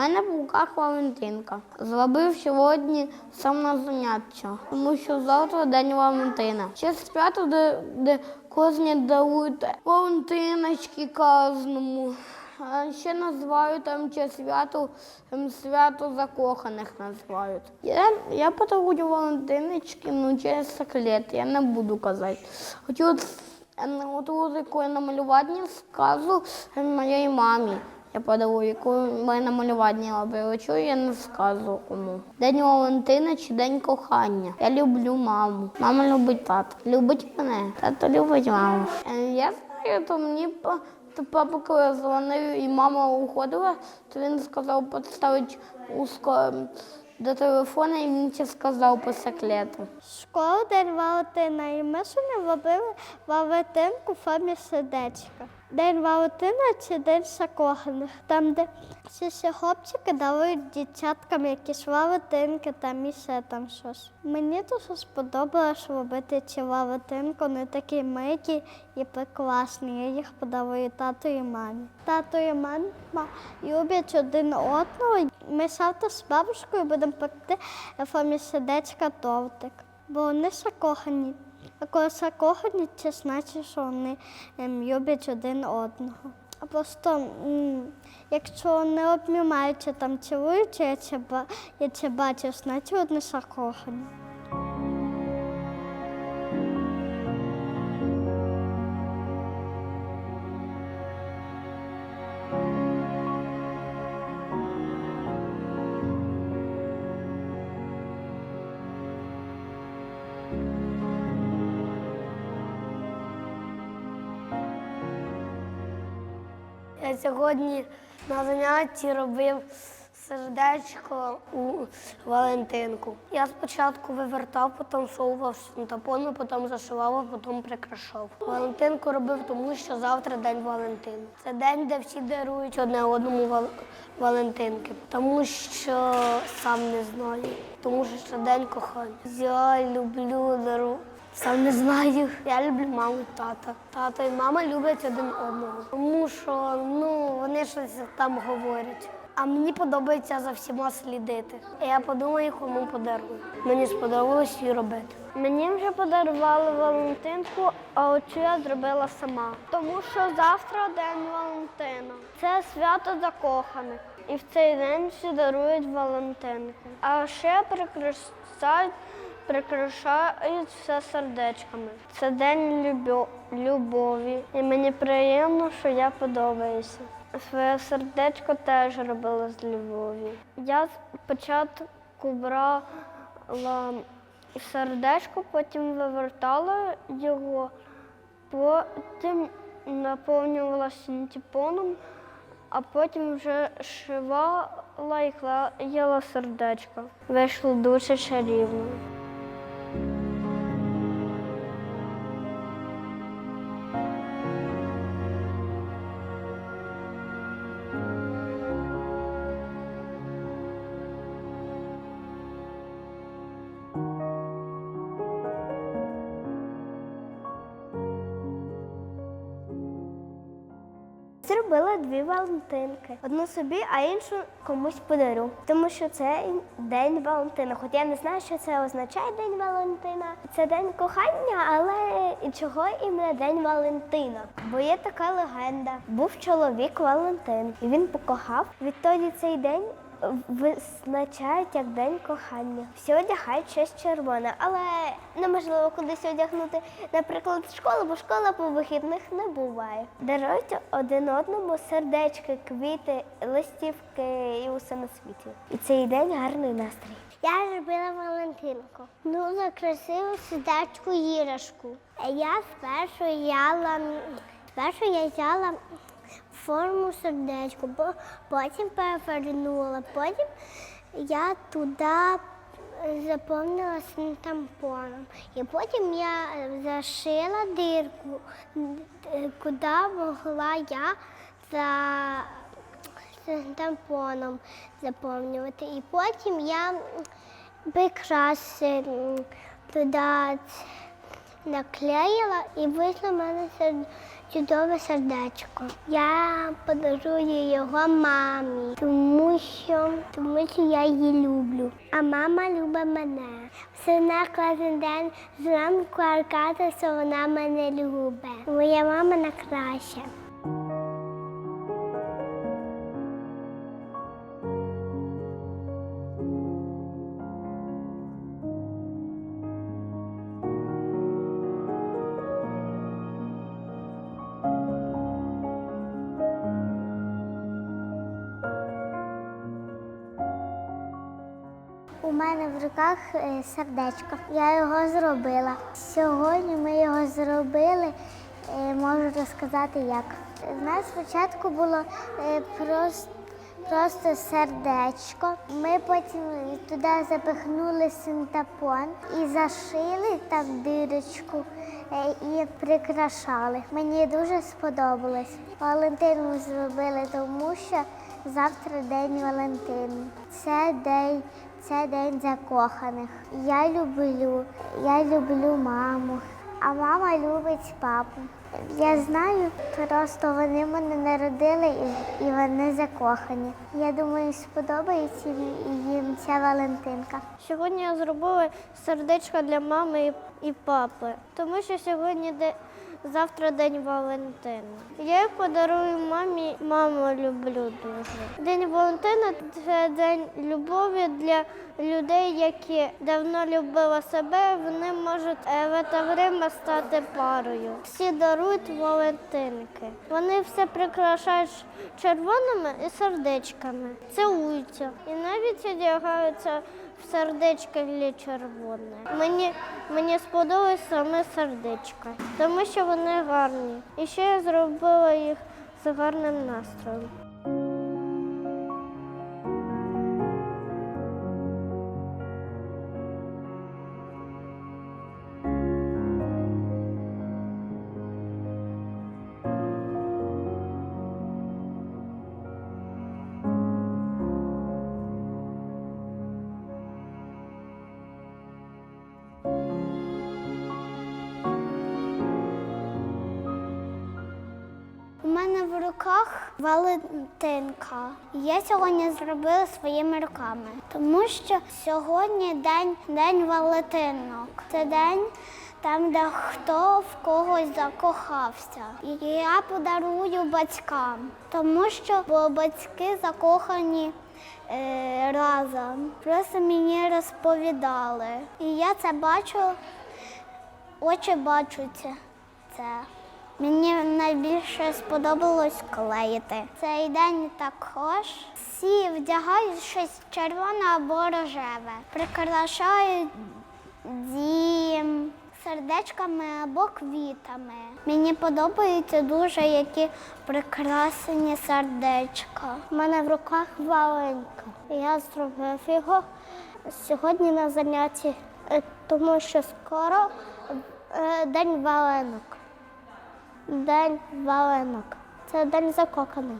Мене в руках Валентинка. Зробив сьогодні сам на заняття, тому що завтра день Валентина. Ще свято, де, де кожні дарують Валентиночки кожному. Ще називають там ще свято, свято закоханих називають. Я, я подарую Валентиночки, ну через секрет, я не буду казати. Хочу от, ем, от таке намалювання сказу моїй мамі. Я подарую, яку ми намалювання робили. Я не скажу кому. День Валентина чи день кохання. Я люблю маму. Мама любить тата. Любить мене. Тато любить маму. Е, Я знаю, то мені папа, коли дзвонив і мама уходила, то він сказав поставити узко до телефона і він ще сказав по секрету. Школа День Валентина, і ми сьогодні робили Валентинку в формі сердечка. День Валентина чи День закоханих, там, де всі хлопчики дарують дівчаткам якісь Валентинки там і ще там щось. Мені дуже сподобалось робити ці Валентинки, вони такі миті і прекрасні. Я їх подарую тату і мамі. Тато і мама люблять один одного. Ми завтра з бабушкою будемо пекти в формі сердечка тортик, бо вони закохані. А коли закохані, це значить, що вони ем, люблять один одного. А просто, якщо не обнімаються, там цілуються, я це бачу, значить вони закохані. Сьогодні на занятті робив сердечко у Валентинку. Я спочатку вивертав, потім совував синтепону, потім зашивав, а потім прикрашав. Валентинку робив, тому що завтра день Валентина. Це день, де всі дарують одне одному вал- Валентинки, тому що сам не знаю, тому що це день кохання. Я люблю дару. Сам не знаю. Я люблю маму і тата. Тато і мама люблять один одного. Тому що ну, вони щось там говорять. А мені подобається за всіма слідити. Я подумаю, кому подарую. Мені сподобалось її робити. Мені вже подарували Валентинку, а оцю я зробила сама. Тому що завтра День Валентина. Це свято закоханих. І в цей день всі дарують Валентинки. А ще прикрашають, прикрашають все сердечками. Це день любо- любові. І мені приємно, що я подобаюся. Своє сердечко теж робила з любові. Я спочатку брала сердечко, потім вивертала його, потім наповнювала синтепоном, а потім вже шивала і клеїла сердечко. Вийшло дуже чарівно. Зробила дві Валентинки. Одну собі, а іншу комусь подарю. Тому що це День Валентина. Хоч я не знаю, що це означає День Валентина. Це день кохання, але чого іменно День Валентина? Бо є така легенда. Був чоловік Валентин, і він покохав. Відтоді цей день визначають як день кохання. Всі одягають щось червоне, але неможливо кудись одягнути, наприклад, в школу, бо школа по вихідних не буває. Дарують один одному сердечки, квіти, листівки і усе на світі. І цей день гарний настрій. Я робила Валентинку. Дуже красиву сідачку іграшку. Я спершу яла, спершу я взяла форму сердечку, бо потім перевернула, потім я туди заповнила тампоном. І потім я зашила дирку, е, куди могла я за тампоном заповнювати. І потім я прикраси туди наклеїла і вийшло в мене сер- чудове сердечко. Я подарую його мамі, тому що, тому що я її люблю. А мама любить мене. Все на кожен день зранку аркати, що вона мене любить. Моя мама найкраща. Мене в руках е, сердечко. Я його зробила. Сьогодні ми його зробили. е, Можу розказати як. У нас спочатку було е, просто, просто сердечко. Ми потім туди запихнули синтепон і зашили там дирочку і прикрашали. Мені дуже сподобалось. Валентин ми зробили, тому що завтра день Валентину. Це день, це день закоханих. Я люблю, я люблю маму, а мама любить папу. Я знаю, просто вони мене народили і, вони закохані. Я думаю, сподобається їм- ця Валентинка. Сьогодні я зробила сердечко для мами і папи, тому що сьогодні де, завтра день Валентина. Я подарую мамі, маму люблю дуже. День Валентина це день любові для людей, які давно любили себе. Вони можуть е, в це время стати парою. Всі дарують Валентинки. Вони все прикрашають червоними і сердечками, цілуються і навіть одягаються сердечко для червоне. Мені, мені сподобалось саме сердечко, тому що вони гарні. І ще я зробила їх з гарним настроєм. Руках Валентинка. Я сьогодні зробила своїми руками, тому що сьогодні день, день Валентинок. Це день там, де хто в когось закохався. І я подарую батькам, тому що бо батьки закохані. е, Разом просто мені розповідали. І я це бачу, очі бачать це. Мені найбільше сподобалось клеїти. Цей день також всі вдягають щось червоне або рожеве, прикрашають дім сердечками або квітами. Мені подобаються дуже які прикрасені сердечка. У мене в руках валенка. Я зробив його сьогодні на занятті, е, тому що скоро е, день валенок. День валенок. Це день закоханий.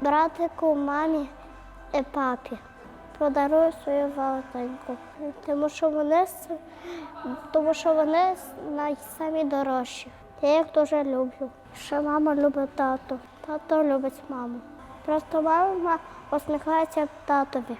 Братику, мамі і папі. Подарую свою валентинку. Тому що вони, тому що вони найсамі дорожчі. Я їх дуже люблю. Ще мама любить тату. Тато любить маму. Просто мама посміхається татові.